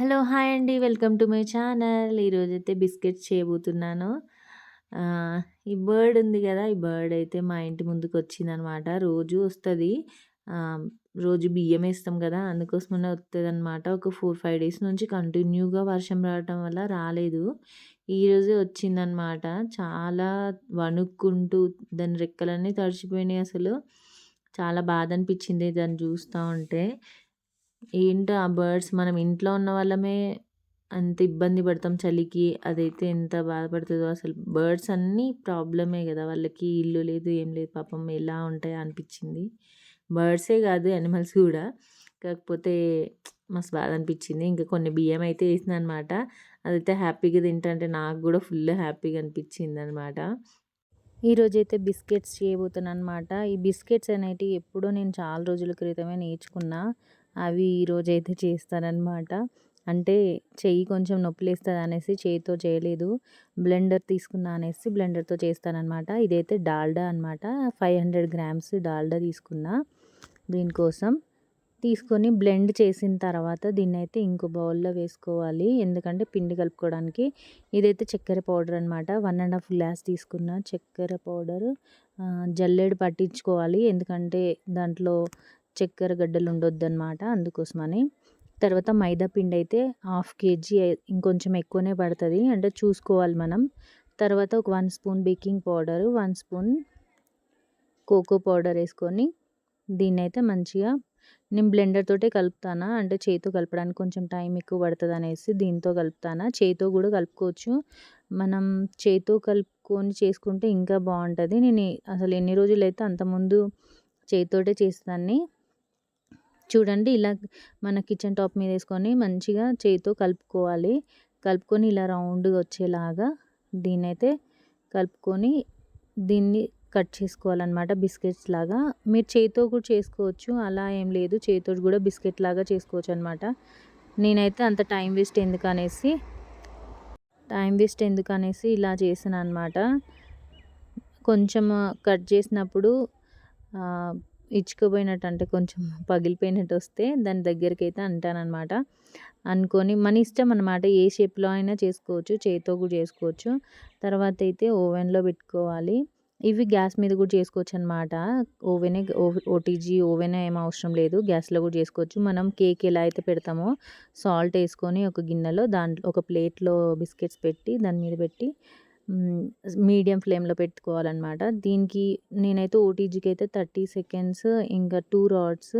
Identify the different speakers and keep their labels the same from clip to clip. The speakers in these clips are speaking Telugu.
Speaker 1: హలో హాయ్ అండి. Welcome to my channel. ఈరోజైతే బిస్కెట్స్ చేయబోతున్నాను. ఈ బర్డ్ ఉంది కదా ఈ బర్డ్ అయితే మా ఇంటి ముందుకు వచ్చిందనమాట. రోజు వస్తుంది. రోజు బియ్యం వేస్తాం కదా అందుకోసమనే వస్తుంది అనమాట ఒక ఫోర్ ఫైవ్ డేస్ నుంచి కంటిన్యూగా వర్షం రావటం వల్ల రాలేదు. ఈరోజే వచ్చిందనమాట. చాలా వణుక్కుంటూ దాని రెక్కలన్నీ తడిచిపోయినాయి అసలు. చాలా బాధ అనిపించింది దాన్ని చూస్తూ ఉంటే. ఏంటో ఆ బర్డ్స్? మనం ఇంట్లో ఉన్న వాళ్ళమే అంత ఇబ్బంది పడతాం చలికి. అదైతే ఎంత బాధపడుతుందో అసలు. బర్డ్స్ అన్నీ ప్రాబ్లమే కదా. వాళ్ళకి ఇల్లు లేదు ఏం లేదు. పాపం ఎలా ఉంటాయో అనిపించింది. బర్డ్సే కాదు యానిమల్స్ కూడా. కాకపోతే మస్తు బాధ అనిపించింది. ఇంకా కొన్ని బియ్యం అయితే వేసిన అనమాట అదైతే హ్యాపీగా తింటుంటే నాకు కూడా ఫుల్ హ్యాపీగా అనిపించింది అనమాట ఈరోజైతే బిస్కెట్స్ చేయబోతున్నాను అనమాట ఈ బిస్కెట్స్ అనేటివి ఎప్పుడో నేను చాలా రోజుల క్రితమే నేర్చుకున్నా. అవి ఈరోజైతే చేస్తానన్నమాట. అంటే చెయ్యి కొంచెం నొప్పిలేస్తుంది అనేసి చేయితో చేయలేదు. బ్లెండర్ తీసుకున్నా అనేసి బ్లెండర్తో చేస్తానన్నమాట. ఇదైతే డాల్డా అనమాట ఫైవ్ హండ్రెడ్ గ్రామ్స్ డాల్డా తీసుకున్నా దీనికోసం. తీసుకొని బ్లెండ్ చేసిన తర్వాత దీన్ని అయితే ఇంకో బౌల్లో వేసుకోవాలి. ఎందుకంటే పిండి కలుపుకోవడానికి ఇదైతే చక్కెర పౌడర్ అనమాట వన్ అండ్ హాఫ్ గ్లాస్ తీసుకున్న చక్కెర పౌడర్ జల్లెడు పట్టించుకోవాలి. ఎందుకంటే దాంట్లో చక్కెర గడ్డలు ఉండొద్దు అనమాట అందుకోసమని. తర్వాత మైదా పిండి అయితే హాఫ్ కేజీ ఇంకొంచెం ఎక్కువనే పడుతుంది. అంటే చూసుకోవాలి మనం. తర్వాత ఒక one spoon baking powder one spoon cocoa powder వేసుకొని దీన్ని అయితే మంచిగా నేను బ్లెండర్ తోటే కలుపుతానా? అంటే చేతితో కలపడానికి కొంచెం టైం ఎక్కువ పడుతుంది అనేసి దీంతో కలుపుతానా? చేతితో కూడా కలుపుకోవచ్చు. మనం చేతితో కలుపుకొని చేసుకుంటే ఇంకా బాగుంటుంది నేను అసలు ఎన్ని రోజులు అయితే అంతకుముందు చేతితోటే చేస్తాన్ని చూడండి ఇలా మన కిచెన్ టాప్ మీద వేసుకొని మంచిగా చేతితో కలుపుకోవాలి. కలుపుకొని ఇలా రౌండ్గా వచ్చేలాగా దీన్నైతే అయితే కలుపుకొని దీన్ని కట్ చేసుకోవాలన్నమాట బిస్కెట్స్ లాగా. మీరు చేతితో కూడా చేసుకోవచ్చు అలా ఏం లేదు. చేతితో కూడా బిస్కెట్ లాగా చేసుకోవచ్చు అనమాట నేనైతే అంత టైం వేస్ట్ ఎందుకు అనేసి టైం వేస్ట్ ఎందుకు అనేసి ఇలా చేసాను అనమాట కొంచెం కట్ చేసినప్పుడు ఇచ్చుకుపోయినట్టు అంటే కొంచెం పగిలిపోయినట్టు వస్తే దాని దగ్గరికి అయితే అంటానమాట అనుకొని మన ఇష్టం అనమాట ఏ షేప్లో అయినా చేసుకోవచ్చు చేతితో కూడా చేసుకోవచ్చు. తర్వాత అయితే ఓవెన్లో పెట్టుకోవాలి. ఇవి గ్యాస్ మీద కూడా చేసుకోవచ్చు అనమాట ఓవెనే ఓటీజీ ఓవెన్ ఏం అవసరం లేదు. గ్యాస్లో కూడా చేసుకోవచ్చు. మనం కేక్ ఎలా అయితే పెడతామో సాల్ట్ వేసుకొని ఒక గిన్నెలో దాంట్లో ఒక ప్లేట్లో బిస్కెట్స్ పెట్టి దాని మీద పెట్టి మీడియం ఫ్లేమ్లో పెట్టుకోవాలన్నమాట. దీనికి నేనైతే ఓటీజీకి అయితే థర్టీ సెకండ్స్ ఇంకా two rods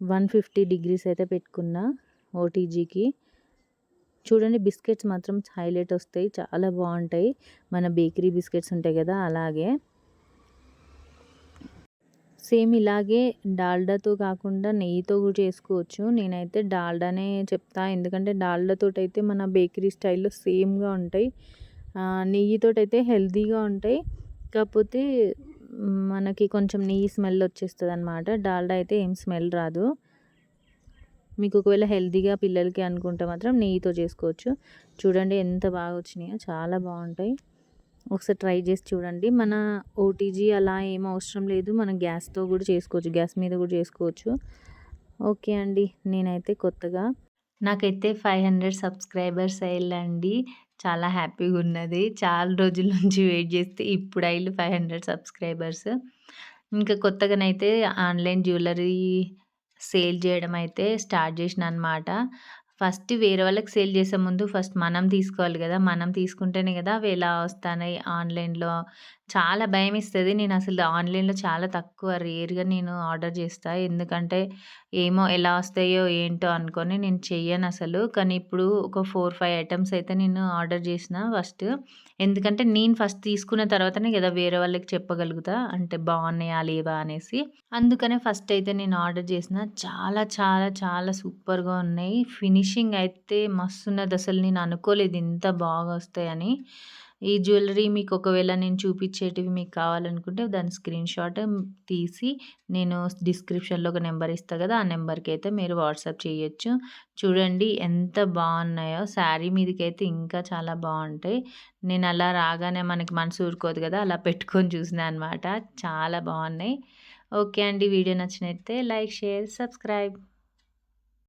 Speaker 1: one fifty degrees అయితే పెట్టుకున్నా ఓటీజీకి. చూడండి బిస్కెట్స్ మాత్రం హైలైట్ వస్తాయి. చాలా బాగుంటాయి. మన బేకరీ బిస్కెట్స్ ఉంటాయి కదా అలాగే. సేమ్ ఇలాగే డాల్డాతో కాకుండా నెయ్యితో కూడా చేసుకోవచ్చు. నేనైతే డాల్డానే చెప్తా. ఎందుకంటే డాల్డాతో అయితే మన బేకరీ స్టైల్లో సేమ్గా ఉంటాయి. నెయ్యితోటైతే అయితే హెల్తీగా ఉంటాయి. కాకపోతే మనకి కొంచెం నెయ్యి స్మెల్ వచ్చేస్తుంది అనమాట డాల్డా అయితే ఏం స్మెల్ రాదు. మీకు ఒకవేళ హెల్తీగా పిల్లలకి అనుకుంటే మాత్రం నెయ్యితో చేసుకోవచ్చు. చూడండి ఎంత బాగా వచ్చినాయో. చాలా బాగుంటాయి. ఒకసారి ట్రై చేసి చూడండి. మన ఓటీజీ అలా ఏం అవసరం లేదు. మనం గ్యాస్తో కూడా చేసుకోవచ్చు. గ్యాస్ మీద కూడా చేసుకోవచ్చు. ఓకే అండి. నేనైతే కొత్తగా. నాకైతే ఫైవ్ హండ్రెడ్ సబ్స్క్రైబర్స్ అయ్యండి చాలా హ్యాపీగా ఉన్నది. చాలా రోజుల నుంచి వెయిట్ చేస్తే ఇప్పుడు అయిలు ఫైవ్ హండ్రెడ్ సబ్స్క్రైబర్స్. ఇంకా కొత్తగానైతే ఆన్లైన్ జ్యువెలరీ సేల్ చేయడం అయితే స్టార్ట్ చేసిన అనమాట ఫస్ట్ వేరే వాళ్ళకి సేల్ చేసే ముందు ఫస్ట్ మనం తీసుకోవాలి కదా మనం తీసుకుంటేనే కదా అవి ఎలా వస్తున్నాయి ఆన్లైన్లో. చాలా భయం ఇస్తుంది నేను అసలు ఆన్లైన్లో చాలా తక్కువ రేర్గా నేను ఆర్డర్ చేస్తా. ఎందుకంటే ఏమో ఎలా వస్తాయో ఏంటో అనుకొని నేను చెయ్యను అసలు. కానీ ఇప్పుడు ఒక ఫోర్ ఫైవ్ ఐటమ్స్ అయితే నేను ఆర్డర్ చేసిన ఫస్ట్. ఎందుకంటే నేను ఫస్ట్ తీసుకున్న తర్వాతనే కదా వేరే వాళ్ళకి చెప్పగలుగుతా. అంటే బాగున్నాయా లేవా అనేసి. అందుకనే ఫస్ట్ అయితే నేను ఆర్డర్ చేసిన. చాలా చాలా చాలా సూపర్గా ఉన్నాయి. ఫినిష్ ఫినిషింగ్ అయితే మస్తు ఉన్నది అసలు నేను అనుకోలేదు ఇంత బాగా వస్తాయని. ఈ జ్యువెలరీ మీకు ఒకవేళ నేను చూపించేటివి మీకు కావాలనుకుంటే దాని స్క్రీన్ షాట్ తీసి నేను డిస్క్రిప్షన్లో ఒక నెంబర్ ఇస్తాను కదా ఆ నెంబర్కి అయితే మీరు వాట్సాప్ చేయొచ్చు. చూడండి ఎంత బాగున్నాయో. శారీ మీదకైతే ఇంకా చాలా బాగుంటాయి. నేను అలా రాగానే మనకి మనసు ఊరుకోదు కదా అలా పెట్టుకొని చూసిన అనమాట చాలా బాగున్నాయి. ఓకే అండి వీడియో నచ్చినైతే లైక్ షేర్ సబ్స్క్రైబ్.